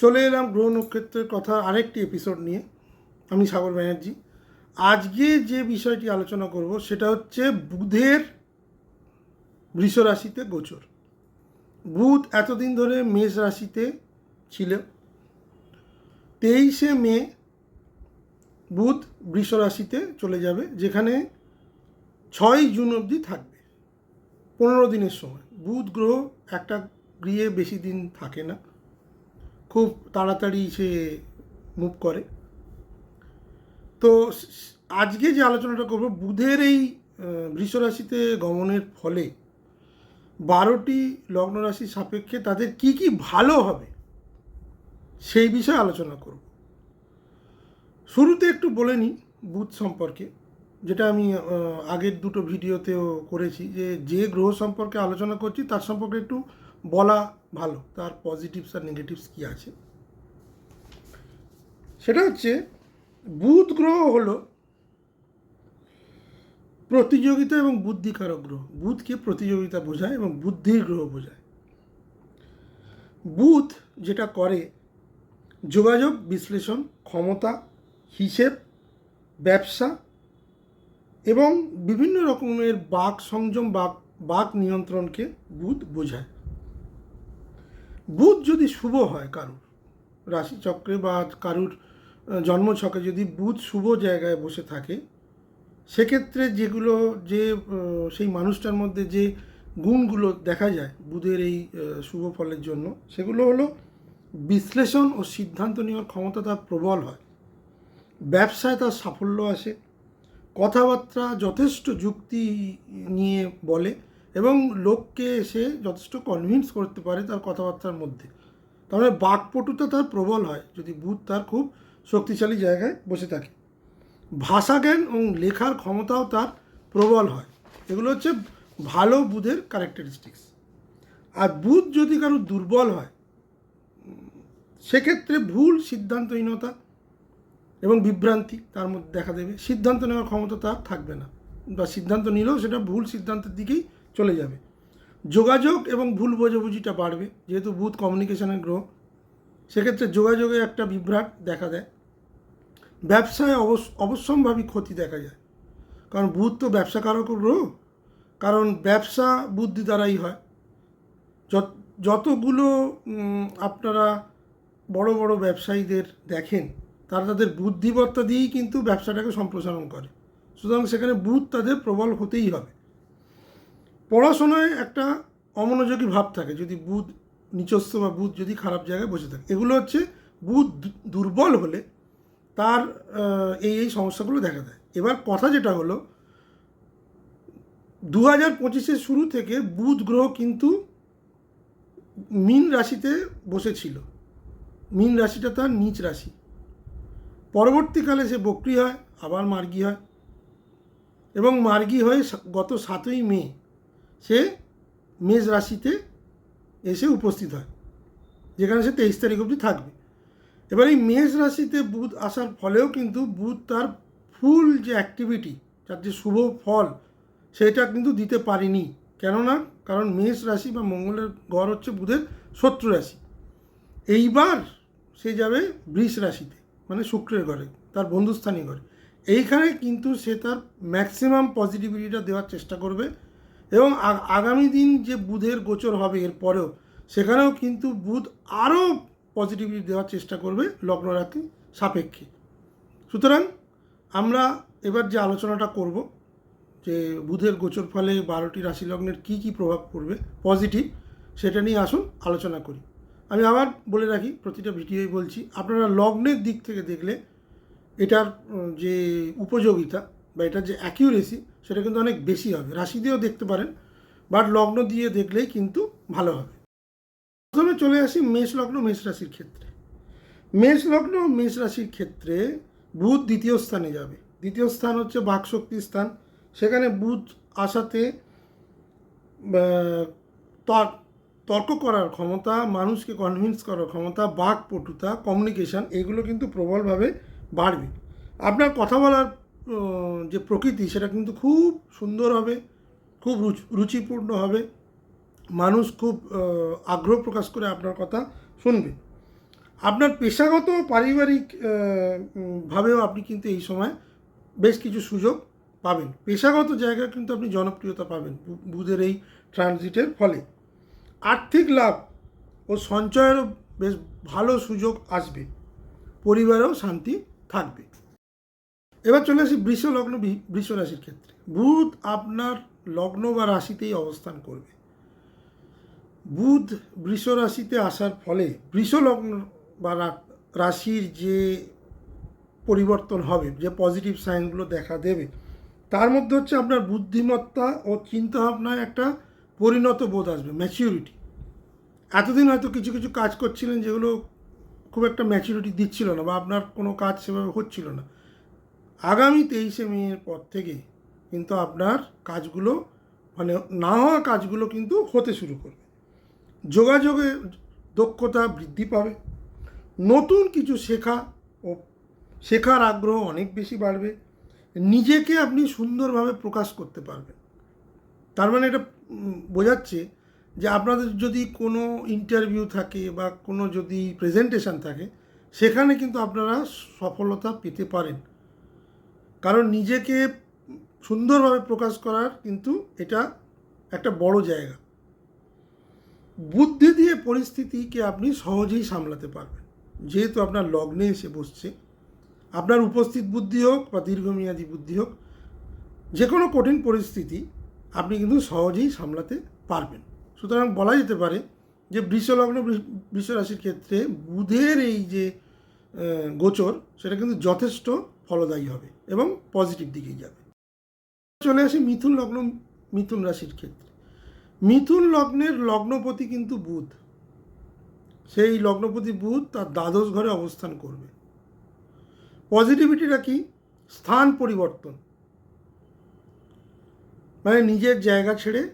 চলে এলাম গ্রহ নক্ষত্রের কথা আরেকটি এপিসোড নিয়ে। আমি সাগর ব্যানার্জি। আজকে যে বিষয়টি আলোচনা করব সেটা হচ্ছে বুধের বৃষ রাশিতে গোচর। বুধ এতদিন ধরে মেষ রাশিতে ছিল। তেইশে মে বুধ বৃষ রাশিতে চলে যাবে, যেখানে ছয় জুন অবধি থাকবে। পনেরো দিনের সময়। বুধ গ্রহ একটা গৃহে বেশি দিন থাকে না। খুব তাড়াতাড়ি সে মুভ করে। তো আজকে যে আলোচনাটা করব বুধের এই আহ, বৃষ রাশিতে গমনের ফলে বারোটি লগ্ন রাশির সাপেক্ষে তাদের কি কি ভালো হবে সেই বিষয়ে আলোচনা করব। শুরুতে একটু বলে নিই বুধ সম্পর্কে যেটা আমি আগের দুটো ভিডিওতেও করেছি যে যে গ্রহ সম্পর্কে আলোচনা করছি তার সম্পর্কে একটু বলা ভালো, তার পজিটিভস আর নেগেটিভস কী আছে? সেটা হচ্ছে, বুধ গ্রহ হলো প্রতিযোগিতা এবং বুদ্ধিকারক গ্রহ। বুধকে প্রতিযোগিতা বোঝায় এবং বুদ্ধির গ্রহ বোঝায়। বুধ যেটা করে, যোগাযোগ, বিশ্লেষণ, ক্ষমতা, হিসেব, ব্যবসা এবং বিভিন্ন রকমের বাক সংযম, বাক বাক নিয়ন্ত্রণকে বুধ বোঝায়। বুধ যদি শুভ হয় কারুর, রাশিচক্রে বা কারুর জন্মছকে যদি বুধ শুভ জায়গায় বসে থাকে, সেক্ষেত্রে যেগুলো যে সেই মানুষটার মধ্যে যে গুণগুলো দেখা যায় বুধের এই শুভ ফলের জন্য, সেগুলো হলো বিশ্লেষণ ও সিদ্ধান্ত নেওয়ার ক্ষমতা তার প্রবল হয়। ব্যবসায় তার সাফল্য আসে। কথাবার্তা যথেষ্ট যুক্তি নিয়ে বলে। এবং লোককে সে যথেষ্ট কনভিন্স করতে পারে তার কথাবার্তার মধ্যে। মানে বাকপটুতা তার প্রবল হয় যদি বুধ তার খুব শক্তিশালী জায়গায় বসে থাকে। ভাষা জ্ঞান এবং লেখার ক্ষমতাও তার প্রবল হয়। এগুলো হচ্ছে ভালো বুধের ক্যারেক্টারিস্টিক্স আর বুধ যদি কারও দুর্বল হয়, সেক্ষেত্রে ভুল সিদ্ধান্তহীনতা এবং বিভ্রান্তি তার মধ্যে দেখা দেবে। সিদ্ধান্ত নেওয়ার ক্ষমতা তার থাকবে না। বা সিদ্ধান্ত নিলেও সেটা ভুল সিদ্ধান্তের দিকেই চলে যাবে। যোগাযোগ এবং ভুল বোঝাবুঝিটা বাড়বে, যেহেতু বুধ কমিউনিকেশনের গ্রহ। সেক্ষেত্রে যোগাযোগে একটা বিভ্রাট দেখা দেয়। ব্যবসায় অবশ্যম্ভাবী ক্ষতি দেখা যায়। কারণ বুধ তো ব্যবসাকারক গ্রহ। কারণ ব্যবসা বুদ্ধি দ্বারাই হয়। যত, যতগুলো আপনারা বড় বড় ব্যবসায়ীদের দেখেন, তারা তাদের বুদ্ধিমত্তা দিয়েই কিন্তু ব্যবসাটাকে সম্প্রসারণ করে। সুতরাং সেখানে বুধ তাদের প্রবল হতেই হবে। পড়াশোনায় একটা অমনোযোগী ভাব থাকে, যদি বুধ নিচস্থ বা বুধ যদি খারাপ জায়গায় বসে থাকে। এগুলো হচ্ছে বুধ দুর্বল হলে তার এই এই সমস্যাগুলো দেখা দেয়। এবার কথা যেটা হলো দু হাজার পঁচিশের শুরু থেকে বুধ গ্রহ কিন্তু মীন রাশিতে বসেছিল। মীন রাশিটা তার নিচ রাশি। পরবর্তীকালে সে বক্রি হয়, আবার মার্গী হয় এবং মার্গী হয়ে গত সাতই মে মেষ রাশিতে এসে উপস্থিত হয়, যেখানে সে তেইশ তারিখ অবধি থাকবে। এবার এই মেষ রাশিতে বুধ আসার ফলেও কিন্তু বুধ তার ফুল যে অ্যাক্টিভিটি তার যে শুভ ফল, সেটা কিন্তু দিতে পারিনি। কেননা, কারণ মেষ রাশি বা মঙ্গলের ঘর হচ্ছে বুধের শত্রু রাশি। এইবার সে যাবে বৃষ রাশিতে মানে শুক্রের ঘরে, তার বন্ধুস্থানীয় ঘরে। এইখানে কিন্তু সে তার ম্যাক্সিমাম পজিটিভিটিটা দেওয়ার চেষ্টা করবে। এবং আগামী দিন যে বুধের গোচর হবে এর পরেও, সেখানেও কিন্তু বুধ আরও পজিটিভিটি দেওয়ার চেষ্টা করবে লগ্ন রাখি সাপেক্ষে। সুতরাং আমরা এবার যে আলোচনাটা করব, যে বুধের গোচর ফলে বারোটি রাশি লগ্নের কী কী প্রভাব পড়বে পজিটিভ সেটা নিয়ে আসুন আলোচনা করি। আমি আবার বলে রাখি, প্রতিটা ভিডিওই বলছি, আপনারা লগ্নের দিক থেকে দেখলে এটার যে উপযোগিতা বা এটার যে অ্যাকিউরেসি সেটা কিন্তু অনেক বেশি হবে। রাশি দিয়েও দেখতে পারেন বাট লগ্ন দিয়ে দেখলেই কিন্তু ভালো হবে। প্রথমে চলে আসি মেষ লগ্ন, মেষ রাশির ক্ষেত্রে। মেষ লগ্ন, মেষ রাশির ক্ষেত্রে বুধ দ্বিতীয় স্থানে যাবে। দ্বিতীয় স্থান হচ্ছে বাকশক্তির স্থান। সেখানে বুধ আসাতে তর- তর্ক করার ক্ষমতা, মানুষকে কনভিন্স করার ক্ষমতা বাক পটুতা কমিউনিকেশান এগুলো কিন্তু প্রবলভাবে বাড়বে। আপনার কথা বলার যে প্রকৃতি, সেটা কিন্তু খুব সুন্দর হবে, খুব রুচিপূর্ণ হবে। মানুষ খুব আগ্রহ প্রকাশ করে আপনার কথা শুনবে। আপনার পেশাগত, পারিবারিক ভাবেও আপনি কিন্তু এই সময় বেশ কিছু সুযোগ পাবেন। পেশাগত জায়গায় কিন্তু আপনি জনপ্রিয়তা পাবেন বুধের এই ট্রানজিটের ফলে। আর্থিক লাভ ও সঞ্চয়েরও বেশ ভালো সুযোগ আসবে। পরিবারেও শান্তি থাকবে। এবার চলে আসি বৃষ লগ্ন বৃষ রাশির ক্ষেত্রে। বুধ আপনার লগ্ন বা রাশিতেই অবস্থান করবে। বুধ বৃষ রাশিতে আসার ফলে বৃষ লগ্ন বা রাশির যে পরিবর্তন হবে, যে পজিটিভ সাইনগুলো দেখা দেবে, তার মধ্যে হচ্ছে আপনার বুদ্ধিমত্তা ও চিন্তাভাবনায় একটা পরিণত বোধ আসবে ম্যাচিউরিটি এতদিন হয়তো কিছু কিছু কাজ করছিলেন যেগুলো খুব একটা ম্যাচুরিটি দিচ্ছিল না বা আপনার কোনো কাজ সেভাবে হচ্ছিল না। আগামী তেইশে মেয়ের পর থেকে কিন্তু আপনার কাজগুলো মানে না হওয়া কাজগুলো কিন্তু হতে শুরু করবে। যোগাযোগে দক্ষতা বৃদ্ধি পাবে। নতুন কিছু শেখা ও শেখার আগ্রহ অনেক বেশি বাড়বে। নিজেকে আপনি সুন্দরভাবে প্রকাশ করতে পারবেন। তার মানে এটা বোঝাচ্ছে যে আপনাদের যদি কোনো ইন্টারভিউ থাকে বা কোনো যদি প্রেজেন্টেশন থাকে, সেখানে কিন্তু আপনারা সফলতা পেতে পারেন। কারণ নিজেকে সুন্দরভাবে প্রকাশ করার কিন্তু এটা একটা বড় জায়গা। বুদ্ধি দিয়ে পরিস্থিতিকে আপনি সহজেই সামলাতে পারবেন। যেহেতু আপনার লগ্নে এসে বসছে, আপনার উপস্থিত বুদ্ধি হোক বা দীর্ঘমেয়াদী বুদ্ধি হোক যে কোনো কঠিন পরিস্থিতি আপনি কিন্তু সহজেই সামলাতে পারবেন। সুতরাং বলা যেতে পারে যে বৃষলগ্ন বৃষ- বৃষ ক্ষেত্রে বুধের এই যে গোচর, সেটা কিন্তু যথেষ্ট ফলদায়ী হবে এবং পজিটিভ দিকেই যাবে। চলে আসি মিথুন লগ্ন, মিথুন রাশির ক্ষেত্রে। মিথুন লগ্নের লগ্নপতি কিন্তু বুধ। সেই লগ্নপতি বুধ তার দ্বাদশ ঘরে অবস্থান করবে। পজিটিভিটিটা কি? স্থান পরিবর্তন। মানে নিজের জায়গা ছেড়ে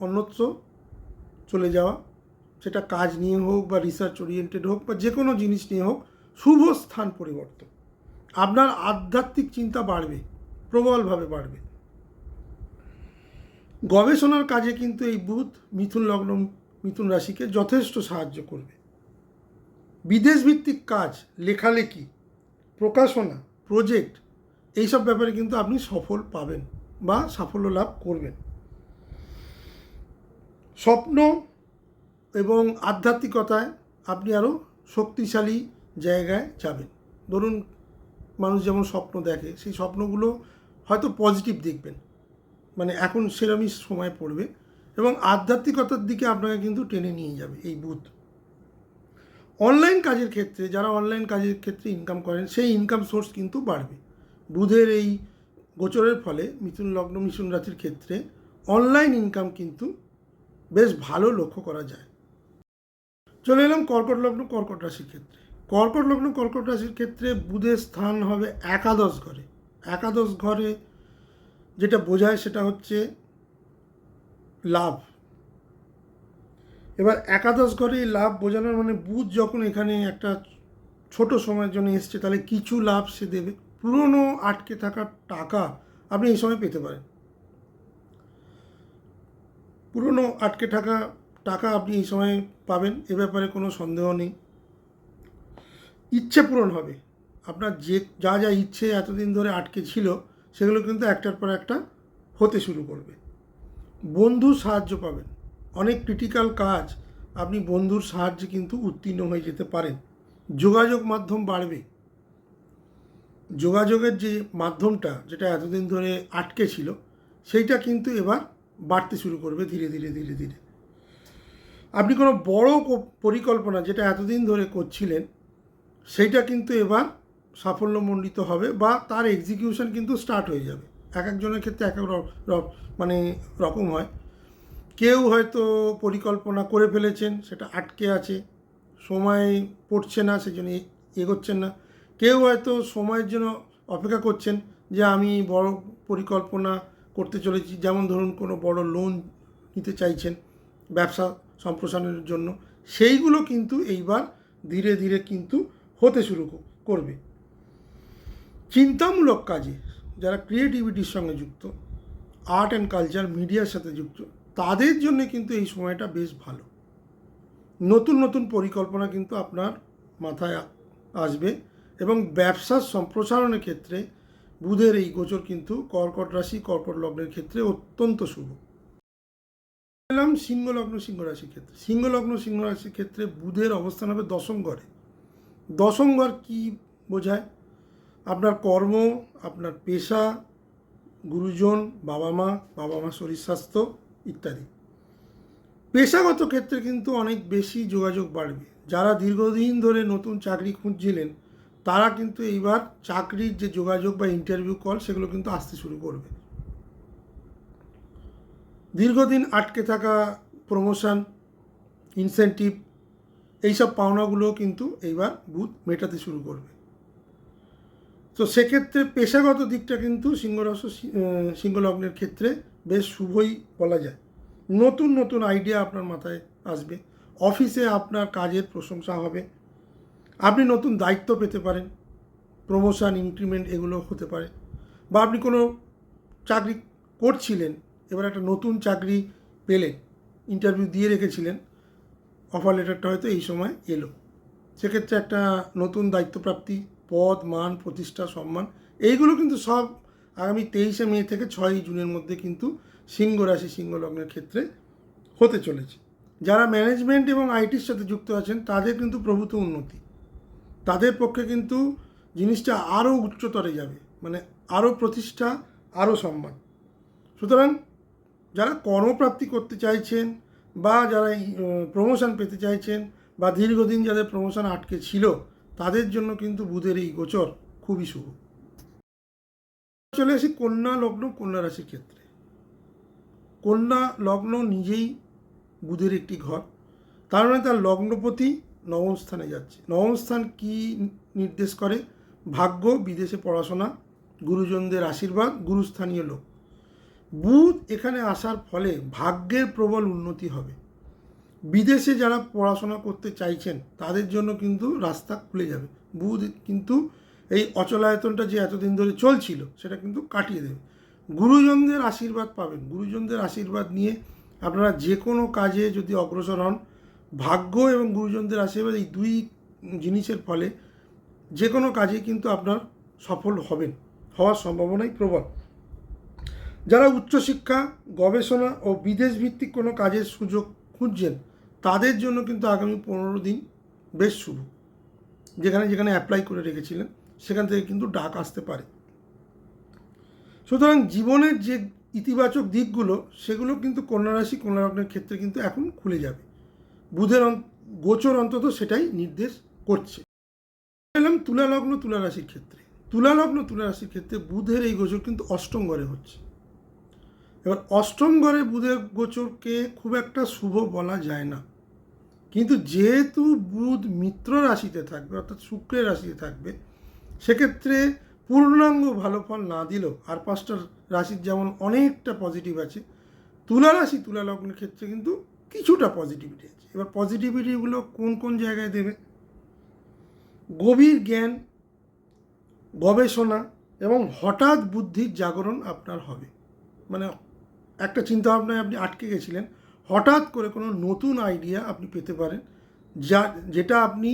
অন্যত্র চলে যাওয়া, সেটা কাজ নিয়ে হোক বা রিসার্চ ওরিয়েন্টেড হোক বা যে কোনো জিনিস নিয়ে হোক, শুভ স্থান পরিবর্তন। আপনার আধ্যাত্মিক চিন্তা বাড়বে, প্রবলভাবে বাড়বে। গবেষণার কাজে কিন্তু এই বুধ মিথুন লগ্ন, মিথুন রাশিকে যথেষ্ট সাহায্য করবে। বিদেশ ভিত্তিক কাজ, লেখালেখি, প্রকাশনা, প্রজেক্ট, এইসব ব্যাপারে কিন্তু আপনি সফল পাবেন বা সাফল্য লাভ করবেন। স্বপ্ন এবং আধ্যাত্মিকতায় আপনি আরও শক্তিশালী জায়গায় যাবেন। ধরুন মানুষ যেমন স্বপ্ন দেখে, সেই স্বপ্নগুলো হয়তো পজিটিভ দেখবেন। মানে এখন সেরমই সময় পড়বে এবং আধ্যাত্মিকতার দিকে আপনাকে কিন্তু টেনে নিয়ে যাবে এই বুথ অনলাইন কাজের ক্ষেত্রে, যারা অনলাইন কাজের ক্ষেত্রে ইনকাম করেন, সেই ইনকাম সোর্স কিন্তু বাড়বে। বুধের এই গোচরের ফলে মিথুন লগ্ন, মিথুন রাশির ক্ষেত্রে অনলাইন ইনকাম কিন্তু বেশ ভালো লক্ষ্য করা যায়। চলে এলাম কর্কট লগ্ন, কর্কট রাশির ক্ষেত্রে। কর্কট লগ্ন, কর্কট রাশির ক্ষেত্রে বুধের স্থান হবে একাদশ ঘরে। একাদশ ঘরে যেটা বোঝায় সেটা হচ্ছে লাভ। এবার একাদশ ঘরে লাভ বোঝানোর মানে বুধ যখন এখানে একটা ছোট সময়ের জন্য এসছে, তাহলে কিছু লাভ সে দেবে। পুরনো আটকে থাকা টাকা আপনি এই সময় পেতে পারেন। পুরনো আটকে থাকা টাকা আপনি এই সময় পাবেন, এ ব্যাপারে কোনো সন্দেহ নেই। ইচ্ছে পূরণ হবে। আপনার যে, যা যা ইচ্ছে এতদিন ধরে আটকে ছিল, সেগুলো কিন্তু একটার পর একটা হতে শুরু করবে। বন্ধুর সাহায্য পাবেন। অনেক ক্রিটিক্যাল কাজ আপনি বন্ধুর সাহায্যে কিন্তু উত্তীর্ণ হয়ে যেতে পারেন। যোগাযোগ মাধ্যম বাড়বে। যোগাযোগের যে মাধ্যমটা যেটা এতদিন ধরে আটকে ছিল, সেইটা কিন্তু এবার বাড়তে শুরু করবে ধীরে ধীরে ধীরে ধীরে। আপনি কোনো বড় পরিকল্পনা যেটা এতদিন ধরে করছিলেন সেইটা কিন্তু এবার সাফল্যমণ্ডিত হবে বা তার এক্সিকিউশন কিন্তু স্টার্ট হয়ে যাবে। এক একজনের ক্ষেত্রে এক এক মানে রকম হয়। কেউ হয়তো পরিকল্পনা করে ফেলেছেন, সেটা আটকে আছে, সময় পড়ছে না সেজন্য এ- এগোচ্ছেন না। কেউ হয়তো সময়ের জন্য অপেক্ষা করছেন যে আমি বড় পরিকল্পনা করতে চলেছি, যেমন ধরুন কোনো বড় লোন নিতে চাইছেন ব্যবসা সম্প্রসারণের জন্য। সেইগুলো কিন্তু এইবার ধীরে ধীরে কিন্তু হতে শুরু করবে। চিন্তামূলক কাজে যারা ক্রিয়েটিভিটির সঙ্গে যুক্ত আর্ট অ্যান্ড কালচার মিডিয়ার সাথে যুক্ত, তাদের জন্য কিন্তু এই সময়টা বেশ ভালো। নতুন নতুন পরিকল্পনা কিন্তু আপনার মাথায় আসবে এবং ব্যবসার সম্প্রসারণের ক্ষেত্রে বুধের এই গোচর কিন্তু কর্কট রাশি, কর্কট লগ্নের ক্ষেত্রে অত্যন্ত শুভ। এলাম সিংহ লগ্ন রাশির ক্ষেত্রে। সিংহ লগ্ন সিংহ রাশির ক্ষেত্রে বুধের অবস্থান হবে দশম ঘরে। দশম ঘর কী বোঝায়? আপনার কর্ম, আপনার পেশা, গুরুজন বাবা মা বাবা মা শরীর স্বাস্থ্য ইত্যাদি। পেশাগত ক্ষেত্রে কিন্তু অনেক বেশি যোগাযোগ বাড়বে। যারা দীর্ঘদিন ধরে নতুন চাকরি খুঁজছিলেন, তারা কিন্তু এইবার চাকরির যে যোগাযোগ বা ইন্টারভিউ কল সেগুলো কিন্তু আসতে শুরু করবে। দীর্ঘদিন আটকে থাকা প্রমোশন ইনসেন্টিভ এইসব পাওনাগুলো কিন্তু এইবার বুধ মেটাতে শুরু করবে। তো সেক্ষেত্রে পেশাগত দিকটা কিন্তু সিংহরাস সিংহলগ্নের ক্ষেত্রে বেশ শুভই বলা যায়। নতুন নতুন আইডিয়া আপনার মাথায় আসবে। অফিসে আপনার কাজের প্রশংসা হবে। আপনি নতুন দায়িত্ব পেতে পারেন। প্রমোশন, ইনক্রিমেন্ট এগুলো হতে পারে। বা আপনি কোনো চাকরি করছিলেন, এবার একটা নতুন চাকরি পেলেন, ইন্টারভিউ দিয়ে রেখেছিলেন অফার লেটারটা হয়তো এই সময় এলো। সেক্ষেত্রে একটা নতুন দায়িত্বপ্রাপ্তি, পদ, মান, প্রতিষ্ঠা, সম্মান, এইগুলো কিন্তু সব আগামী তেইশে মে থেকে ছয়ই জুনের মধ্যে কিন্তু সিংহ রাশি সিংহ লগ্নের ক্ষেত্রে হতে চলেছে। যারা ম্যানেজমেন্ট এবং আইটির সাথে যুক্ত আছেন, তাদের কিন্তু প্রভূত উন্নতি। তাদের পক্ষে কিন্তু জিনিসটা আরও উচ্চতরে যাবে মানে আরও প্রতিষ্ঠা, আরও সম্মান। সুতরাং যারা কর্মপ্রাপ্তি করতে চাইছেন বা যারা প্রমোশন পেতে চাইছেন বা দীর্ঘদিন যাদের প্রমোশন আটকে ছিল, তাদের জন্য কিন্তু বুধের এই গোচর খুবই শুভ। চলে আসি কন্যা লগ্ন, কন্যা রাশির ক্ষেত্রে। কন্যা লগ্ন নিজেই বুধের একটি ঘর। তার মানে তার লগ্নপতি নবম স্থানে যাচ্ছে। নবম স্থান কী নির্দেশ করে? ভাগ্য, বিদেশে পড়াশোনা, গুরুজনদের আশীর্বাদ, গুরুস্থানীয় লোক। বুধ এখানে আসার ফলে ভাগ্যের প্রবল উন্নতি হবে। বিদেশে যারা পড়াশোনা করতে চাইছেন, তাদের জন্য কিন্তু রাস্তা খুলে যাবে। বুধ কিন্তু এই অচলায়তনটা যে এতদিন ধরে চলছিল, সেটা কিন্তু কাটিয়ে দেবে। গুরুজনদের আশীর্বাদ পাবেন। গুরুজনদের আশীর্বাদ নিয়ে আপনারা যে কোনো কাজে যদি অগ্রসর হন, ভাগ্য এবং গুরুজনদের আশীর্বাদ এই দুই জিনিসের ফলে যে কোনো কাজে কিন্তু আপনার সফল হবেন, হওয়ার সম্ভাবনাই প্রবল। যারা উচ্চশিক্ষা, গবেষণা ও বিদেশ ভিত্তিক কোনো কাজের সুযোগ খুঁজছেন, তাদের জন্য কিন্তু আগামী পনেরো দিন বেশ শুভ। যেখানে যেখানে অ্যাপ্লাই করে রেখেছিলেন, সেখান থেকে কিন্তু ডাক আসতে পারে। সুতরাং জীবনের যে ইতিবাচক দিকগুলো, সেগুলো কিন্তু কন্যা রাশি, কন্যা লগ্নের ক্ষেত্রে কিন্তু এখন খুলে যাবে। বুধের গোচর অন্তত সেটাই নির্দেশ করছে। এলাম তুলা লগ্ন, তুলা রাশির ক্ষেত্রে। তুলা লগ্ন, তুলা রাশির ক্ষেত্রে বুধের এই গোচর কিন্তু অষ্টম ঘরে হচ্ছে। এবার অষ্টম ঘরে বুধের গোচরকে খুব একটা শুভ বলা যায় না। কিন্তু যেহেতু বুধ মিত্র রাশিতে থাকবে, অর্থাৎ শুক্রের রাশিতে থাকবে, সেক্ষেত্রে পূর্ণাঙ্গ ভালো ফল না দিলেও আর পাঁচটা রাশির যেমন অনেকটা পজিটিভ আছে, তুলা রাশি, তুলা লগ্নের ক্ষেত্রে কিন্তু কিছুটা পজিটিভিটি আছে। এবার পজিটিভিটিগুলো কোন কোন জায়গায় দেবে? গভীর জ্ঞান, গবেষণা এবং হঠাৎ বুদ্ধির জাগরণ আপনার হবে। মানে একটা চিন্তাভাবনায় আপনি আটকে গেছিলেন, হঠাৎ করে কোনো নতুন আইডিয়া আপনি পেতে পারেন, যা, যেটা আপনি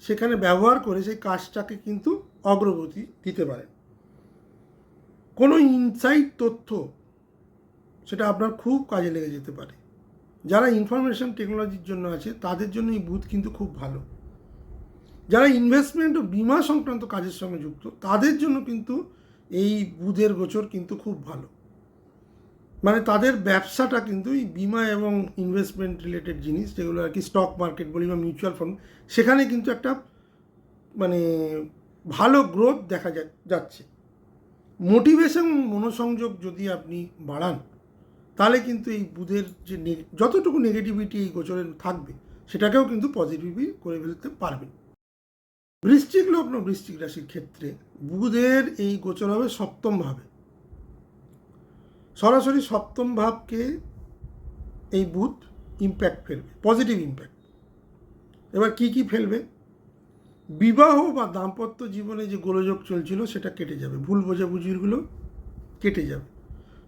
সেখানে ব্যবহার করে সেই কাজটাকে কিন্তু অগ্রগতি দিতে পারেন। কোনো ইনসাইট তথ্য সেটা আপনার খুব কাজে লেগে যেতে পারে। যারা ইনফরমেশন টেকনোলজির জন্য আছে, তাদের জন্য এই বুথ কিন্তু খুব ভালো। যারা ইনভেস্টমেন্ট ও বিমা সংক্রান্ত কাজের সঙ্গে যুক্ত, তাদের জন্য কিন্তু এই বুধের গোচর কিন্তু খুব ভালো। মানে তাদের ব্যবসাটা কিন্তু এই বিমা এবং ইনভেস্টমেন্ট রিলেটেড জিনিস, যেগুলো আর কি স্টক মার্কেট বলি বা মিউচুয়াল ফান্ড সেখানে কিন্তু একটা মানে ভালো গ্রোথ দেখা যাচ্ছে। মোটিভেশন মনোসংযোগ যদি আপনি বাড়ান, তাহলে কিন্তু এই বুধের যে যতটুকু নেগেটিভিটি এই গোচরে থাকবে, সেটাকেও কিন্তু পজিটিভই করে ফেলতে পারবেন। বৃশ্চিক লগ্ন, বৃশ্চিক রাশির ক্ষেত্রে বুধের এই গোচর হবে সপ্তম ভাবে। সরাসরি সপ্তম ভাবকে এই বুধ ইম্প্যাক্ট ফেলবে পজিটিভ ইম্প্যাক্ট এবার কি কি ফেলবে? বিবাহ বা দাম্পত্য জীবনে যে গোলযোগ চলছিল সেটা কেটে যাবে, ভুল বোঝাবুঝিগুলো কেটে যাবে।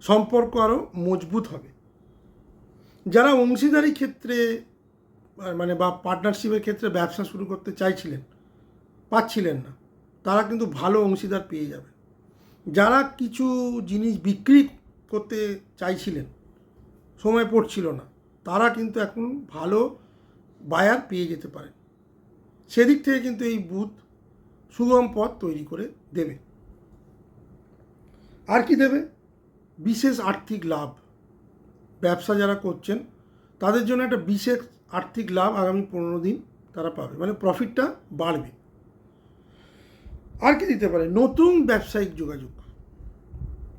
সম্পর্ক আরও মজবুত হবে। যারা অংশীদারি ক্ষেত্রে মানে বা পার্টনারশিপের ক্ষেত্রে ব্যবসা শুরু করতে চাইছিলেন, পাচ্ছিলেন না, তারা কিন্তু ভালো অংশীদার পেয়ে যাবে যারা কিছু জিনিস বিক্রি করতে চাইছিলেন। সময় পড়ছিল না। তারা কিন্তু এখন ভালো বায়ার পেয়ে যেতে পারেন। সেদিক থেকে কিন্তু এই বুথ সুগম পথ তৈরি করে দেবে। আর কি দেবে? বিশেষ আর্থিক লাভ। ব্যবসা যারা করছেন, তাদের জন্য একটা বিশেষ আর্থিক লাভ আগামী পনেরো দিন তারা পাবে। মানে প্রফিটটা বাড়বে। আর কি দিতে পারে? নতুন ব্যবসায়িক যোগাযোগ।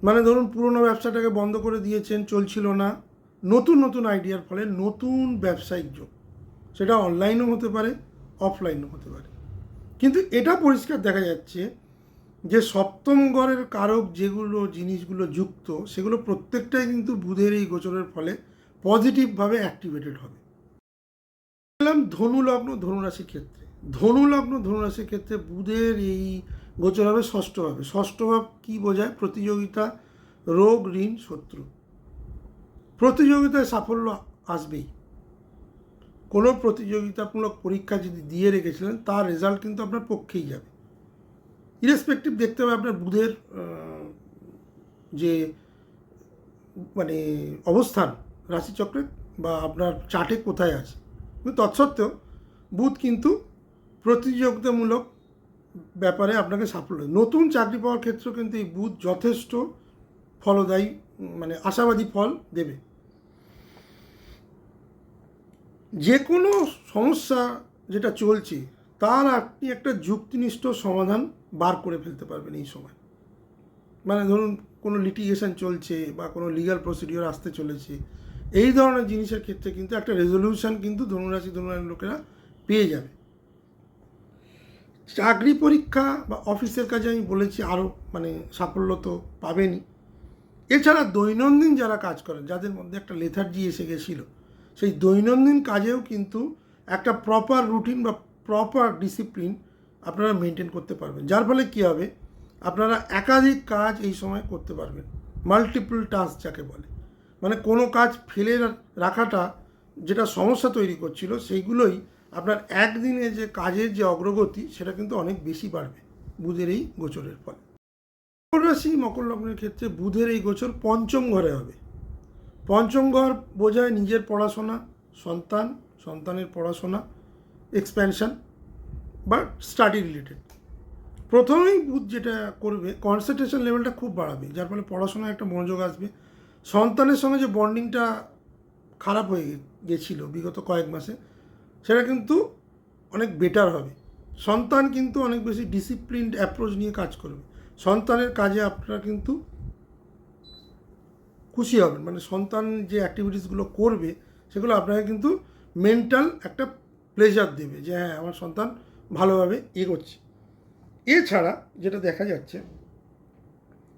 মানে ধরুন পুরনো ব্যবসাটাকে বন্ধ করে দিয়েছেন, চলছিল না। নতুন নতুন আইডিয়ার ফলে নতুন ব্যবসায়িক যোগ। সেটা অনলাইনও হতে পারে অফলাইনও হতে পারে। কিন্তু এটা পরিষ্কার দেখা যাচ্ছে যে সপ্তম গড়ের কারক যেগুলো জিনিসগুলো যুক্ত, সেগুলো প্রত্যেকটাই কিন্তু বুধের এই গোচরের ফলে পজিটিভভাবে অ্যাক্টিভেটেড হবে। ধনু লগ্ন, ধনুরাশির ক্ষেত্রে। ধনু লগ্ন, ধনুরাশির ক্ষেত্রে বুধের এই গোচর হবে, ষষ্ঠ ভাবে ষষ্ঠ ভাব কী বোঝায়? প্রতিযোগিতা, রোগ, ঋণ, শত্রু। প্রতিযোগিতায় সাফল্য আসবেই। কোনো প্রতিযোগিতামূলক পরীক্ষা যদি দিয়ে রেখেছিলেন, তার রেজাল্ট কিন্তু আপনার পক্ষেই যাবে। ইরেসপেক্টিভ দেখতে হবে আপনার বুধের যে মানে অবস্থান রাশিচক্রে বা আপনার চার্টে কোথায় আছে। তৎসত্ত্বেও বুধ কিন্তু প্রতিযোগিতামূলক ব্যাপারে আপনাকে সাফল্য। নতুন চাকরি পাওয়ার ক্ষেত্রেও কিন্তু এই বুধ যথেষ্ট ফলদায়ী মানে আশাবাদী ফল দেবে। যে কোনো সমস্যা যেটা চলছে, তার আপনি একটা যুক্তিনিষ্ঠ সমাধান বার করে ফেলতে পারবেন এই সময়। মানে ধরুন, কোনো লিটিগেশন চলছে বা কোনো লিগ্যাল প্রসিডিওর আসতে চলেছে, এই ধরনের জিনিসের ক্ষেত্রে কিন্তু একটা রেজলিউশন কিন্তু ধনুরাশি, ধনুরাশির লোকেরা পেয়ে যাবে। চাকরি পরীক্ষা বা অফিসের কাজে আমি বলেছি আরও মানে সাফল্য তো পাবেনই। এছাড়া দৈনন্দিন যারা কাজ করেন, যাদের মধ্যে একটা লেথার্জি এসে গেছিল, সেই দৈনন্দিন কাজেও কিন্তু একটা প্রপার রুটিন বা প্রপার ডিসিপ্লিন আপনারা মেনটেন করতে পারবেন। যার ফলে কী হবে? আপনারা একাধিক কাজ এই সময় করতে পারবেন। মাল্টিপল টাস্ক যাকে বলে। মানে কোনো কাজ ফেলে রাখাটা যেটা সমস্যা তৈরি করছিল, সেইগুলোই আপনার একদিনে যে কাজের যে অগ্রগতি, সেটা কিন্তু অনেক বেশি বাড়বে বুধের এই গোচরের ফলে। মকর রাশি, মকর লগ্নের ক্ষেত্রে বুধের এই গোচর পঞ্চম ঘরে হবে। পঞ্চম ঘর বোঝায় নিজের পড়াশোনা, সন্তান, সন্তানের পড়াশোনা এক্সপ্যানশন বা স্টাডি রিলেটেড প্রথমেই বুধ যেটা করবে কনসেন্ট্রেশন লেভেলটা খুব বাড়াবে, যার ফলে পড়াশোনায় একটা মনোযোগ আসবে। সন্তানের সঙ্গে যে বন্ডিংটা খারাপ হয়ে গেছিল বিগত কয়েক মাসে সেটা কিন্তু অনেক বেটার হবে। সন্তান কিন্তু অনেক বেশি ডিসিপ্লিনড অ্যাপ্রোচ নিয়ে কাজ করবে। সন্তানের কাজে আপনারা কিন্তু খুশি হবেন। মানে সন্তান যে অ্যাক্টিভিটিসগুলো করবে, সেগুলো আপনাকে কিন্তু মেন্টাল একটা প্লেজার দেবে যে হ্যাঁ আমার সন্তান ভালোভাবে এগোচ্ছে এছাড়া যেটা দেখা যাচ্ছে,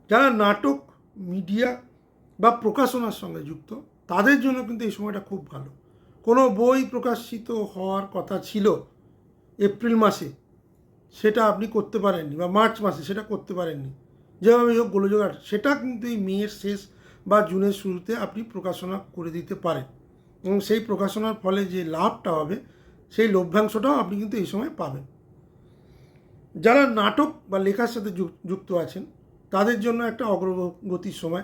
যারা নাটক মিডিয়া বা প্রকাশনার সঙ্গে যুক্ত, তাদের জন্য কিন্তু এই সময়টা খুব ভালো। কোনো বই প্রকাশিত হওয়ার কথা ছিল এপ্রিল মাসে, সেটা আপনি করতে পারেননি বা মার্চ মাসে সেটা করতে পারেননি। যেভাবে হোক গোলযোগ আছে সেটা কিন্তু এই মেয়ের শেষ বা জুনের শুরুতে আপনি প্রকাশনা করে দিতে পারেন। এবং সেই প্রকাশনার ফলে যে লাভটা হবে, সেই লভ্যাংশটাও আপনি কিন্তু এই সময় পাবেন। যারা নাটক বা লেখার সাথে যুক- যুক্ত আছেন, তাদের জন্য একটা অগ্রগতির সময়।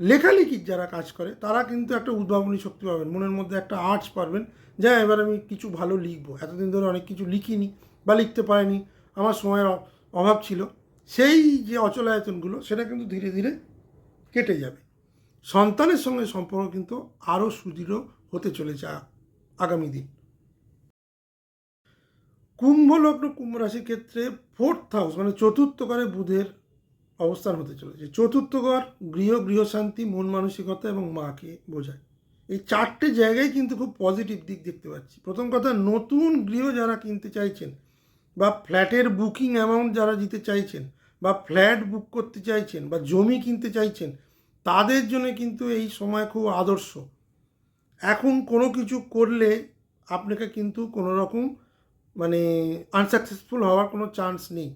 লেখালেখির যারা কাজ করে, তারা কিন্তু একটা উদ্ভাবনী শক্তি পাবেন। মনের মধ্যে একটা আর্টস পারবেন যা এবার আমি কিছু ভালো লিখব। এতদিন ধরে অনেক কিছু লিখিনি বা লিখতে পারিনি। আমার সময়ের অভাব ছিল। সেই যে অচলায়তনগুলো সেটা কিন্তু ধীরে ধীরে কেটে যাবে। সন্তানের সঙ্গে সম্পর্ক কিন্তু আরও সুদৃঢ় হতে চলেছে আগামী দিন। কুম্ভ লগ্ন, কুম্ভ রাশির ক্ষেত্রে ফোর্থ হাউস মানে চতুর্থ ঘরে বুধের অবস্থান হতে চলেছে। চতুর্থ ঘর, গৃহ, গৃহশান্তি, মন মানসিকতা এবং মাকে বোঝায়। এই চারটে জায়গায় কিন্তু খুব পজিটিভ দিক দেখতে পাচ্ছি। প্রথম কথা, নতুন গৃহ যারা কিনতে চাইছেন বা ফ্ল্যাটের বুকিং অ্যামাউন্ট যারা দিতে চাইছেন বা ফ্ল্যাট বুক করতে চাইছেন বা জমি কিনতে চাইছেন, তাদের জন্য কিন্তু এই সময় খুব আদর্শ। এখন কোনো কিছু করলে আপনাকে কিন্তু কোনো রকম মানে আনসাকসেসফুল হওয়ার কোনো চান্স নেই।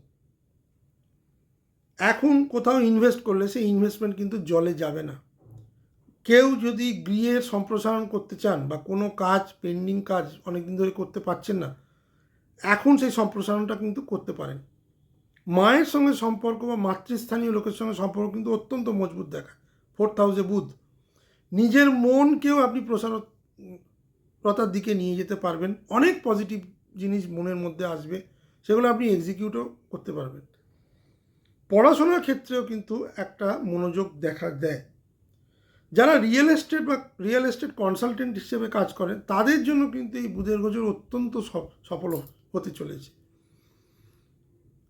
এখন কোথাও ইনভেস্ট করলে সেই ইনভেস্টমেন্ট কিন্তু জলে যাবে না। কেউ যদি গৃহের সম্প্রসারণ করতে চান বা কোনো কাজ পেন্ডিং কাজ অনেক দিন ধরে করতে পারছেন না, এখন সেই সম্প্রসারণটা কিন্তু করতে পারেন। মায়ের সঙ্গে সম্পর্ক বা মাতৃস্থানীয় লোকের সঙ্গে সম্পর্ক কিন্তু অত্যন্ত মজবুত দেখায়। ফোর্থ হাউসে বুধ। নিজের মনকেও আপনি প্রসারতার দিকে নিয়ে যেতে পারবেন। অনেক পজিটিভ জিনিস মনের মধ্যে আসবে, সেগুলো আপনি এক্সিকিউটও করতে পারবেন। পড়াশোনার ক্ষেত্রেও কিন্তু একটা মনোযোগ দেখা দেয়। যারা রিয়েল এস্টেট বা রিয়েল এস্টেট কনসালটেন্ট হিসেবে কাজ করেন, তাদের জন্য কিন্তু এই বুধের গোচর অত্যন্ত সফল হতে চলেছে।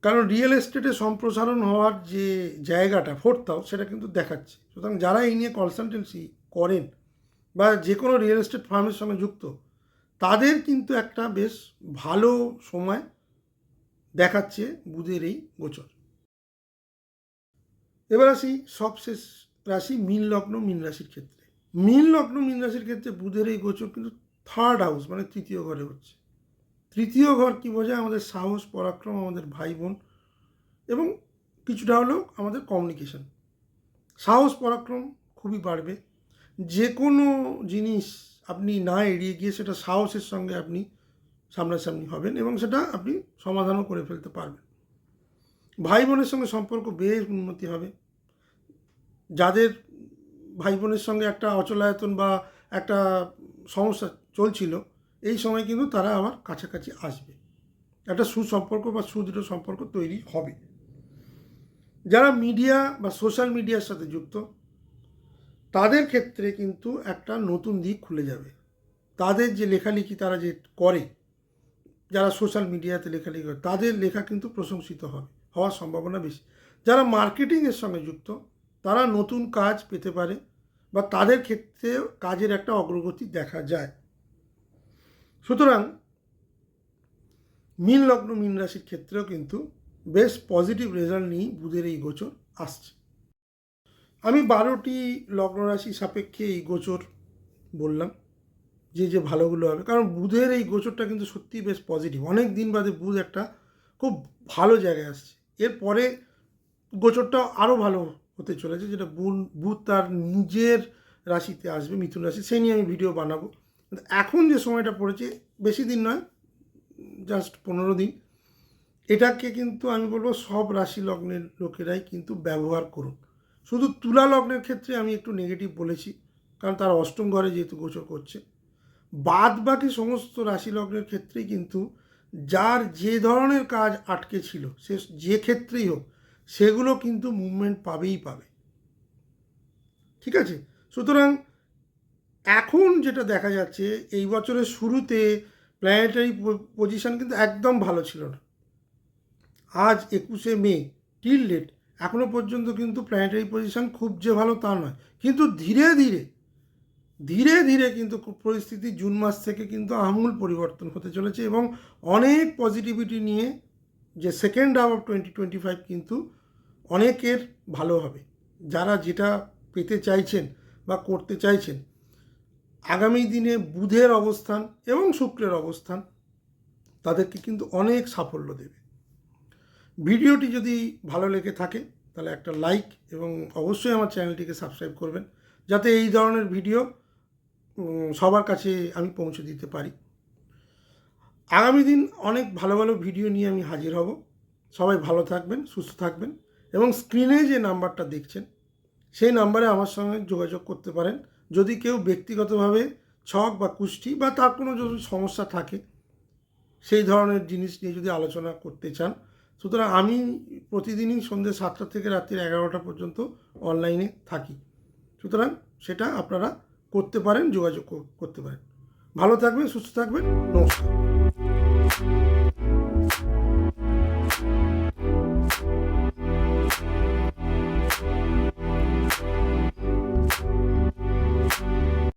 কারণ রিয়েল এস্টেটে সম্প্রসারণ হওয়ার যে জায়গাটা ফোর্থ হাউস সেটা কিন্তু দেখাচ্ছে। সুতরাং যারা এই নিয়ে কনসালটেন্সি করেন বা যে কোনো রিয়েল এস্টেট ফার্মের সঙ্গে যুক্ত, তাদের কিন্তু একটা বেশ ভালো সময় দেখাচ্ছে বুধের এই গোচর। এবার আসি সবশেষ রাশি মীন লগ্ন, মীন রাশির ক্ষেত্রে। মীন লগ্ন, মীন রাশির ক্ষেত্রে বুধের এই গোচর কিন্তু থার্ড হাউস মানে তৃতীয় ঘরে হচ্ছে। তৃতীয় ঘর কী বোঝায়? আমাদের সাহস, পরাক্রম, আমাদের ভাই বোন এবং কিছুটা হলেও আমাদের কমিউনিকেশন সাহস, পরাক্রম খুবই বাড়বে। যে কোনো জিনিস আপনি না এড়িয়ে গিয়ে সেটা সাহসের সঙ্গে আপনি সামনাসামনি হবেন এবং সেটা আপনি সমাধানও করে ফেলতে পারবেন। ভাই বোনের সঙ্গে সম্পর্ক বেশ উন্নতি হবে। যাদের ভাই বোনের সঙ্গে একটা অচলায়তন বা একটা সমস্যা চলছিল, এই সময় কিন্তু তারা আবার কাছাকাছি আসবে। একটা সুসম্পর্ক বা সুদৃঢ় সম্পর্ক তৈরি হবে। যারা মিডিয়া বা সোশ্যাল মিডিয়ার সাথে যুক্ত, তাদের ক্ষেত্রে কিন্তু একটা নতুন দিক খুলে যাবে। তাদের যে লেখালেখি তারা যে করে, যারা সোশ্যাল মিডিয়াতে লেখালেখি করে, তাদের লেখা কিন্তু প্রশংসিত হবে। হওয়ার সম্ভাবনা বেশি। যারা মার্কেটিংয়ের সঙ্গে যুক্ত, তারা নতুন কাজ পেতে পারে বা তাদের ক্ষেত্রে কাজের একটা অগ্রগতি দেখা যায়। সুতরাং মীন লগ্ন, মীন রাশির ক্ষেত্রেও কিন্তু বেশ পজিটিভ রেজাল্ট নিয়েই বুধের এই গোচর আসছে। আমি বারোটি লগ্ন রাশি সাপেক্ষে এই গোচর বললাম, যে যে ভালোগুলো হবে। কারণ বুধের এই গোচরটা কিন্তু সত্যিই বেশ পজিটিভ অনেক দিন বাদে বুধ একটা খুব ভালো জায়গায় আসছে। এরপরে গোচরটা আরও ভালো হতে চলেছে, যেটা বুধ বুধ তার নিজের রাশিতে আসবে, মিথুন রাশি, সেই নিয়ে আমি ভিডিও বানাবো। কিন্তু এখন যে সময়টা পড়েছে, বেশি দিন নয় জাস্ট পনেরো দিন। এটাকে কিন্তু আমি বলব সব রাশি লগ্নের লোকেরাই কিন্তু ব্যবহার করুন। শুধু তুলা লগ্নের ক্ষেত্রে আমি একটু নেগেটিভ বলেছি, কারণ তার অষ্টম ঘরে যেহেতু গোচর করছে। বাদ বাকি সমস্ত রাশি লগ্নের ক্ষেত্রেই কিন্তু যার যে ধরনের কাজ আটকে ছিল, সে যে ক্ষেত্রেই হোক, সেগুলো কিন্তু মুভমেন্ট পাবেই পাবে। ঠিক আছে? সুতরাং এখন যেটা দেখা যাচ্ছে, এই বছরের শুরুতে প্ল্যানেটারি পজিশন কিন্তু একদম ভালো ছিল না। আজ একুশে মে টিল ডেট এখনও পর্যন্ত কিন্তু প্ল্যানেটারি পজিশন খুব যে ভালো তা নয়। কিন্তু ধীরে ধীরে ধীরে ধীরে কিন্তু পরিস্থিতি জুন মাস থেকে কিন্তু আমূল পরিবর্তন হতে চলেছে এবং অনেক পজিটিভিটি নিয়ে যে second half of twenty twenty five কিন্তু অনেকের ভালো হবে। যারা যেটা পেতে চাইছেন বা করতে চাইছেন, আগামী দিনে বুধের অবস্থান এবং শুক্রের অবস্থান তাদেরকে কিন্তু অনেক সাফল্য দেবে। ভিডিওটি যদি ভালো লেগে থাকে, তাহলে একটা লাইক এবং অবশ্যই আমার চ্যানেলটিকে সাবস্ক্রাইব করবেন। যাতে এই ধরনের ভিডিও সবার কাছে আমি পৌঁছে দিতে পারি। আগামী দিন অনেক ভালো ভালো ভিডিও নিয়ে আমি হাজির হব। সবাই ভালো থাকবেন, সুস্থ থাকবেন এবং স্ক্রিনে যে নাম্বারটা দেখছেন, সেই নাম্বারে আমার সঙ্গে যোগাযোগ করতে পারেন। যদি কেউ ব্যক্তিগতভাবে ছক বা কুষ্টি বা তার কোনো যদি সমস্যা থাকে, সেই ধরনের জিনিস নিয়ে যদি আলোচনা করতে চান, সুতরাং আমি প্রতিদিনই সন্ধ্যে সাতটা থেকে রাত্রির এগারোটা পর্যন্ত অনলাইনে থাকি। সুতরাং সেটা আপনারা করতে পারেন যোগাযোগ করতে পারেন। ভালো থাকবেন সুস্থ থাকবেন নমস্কার।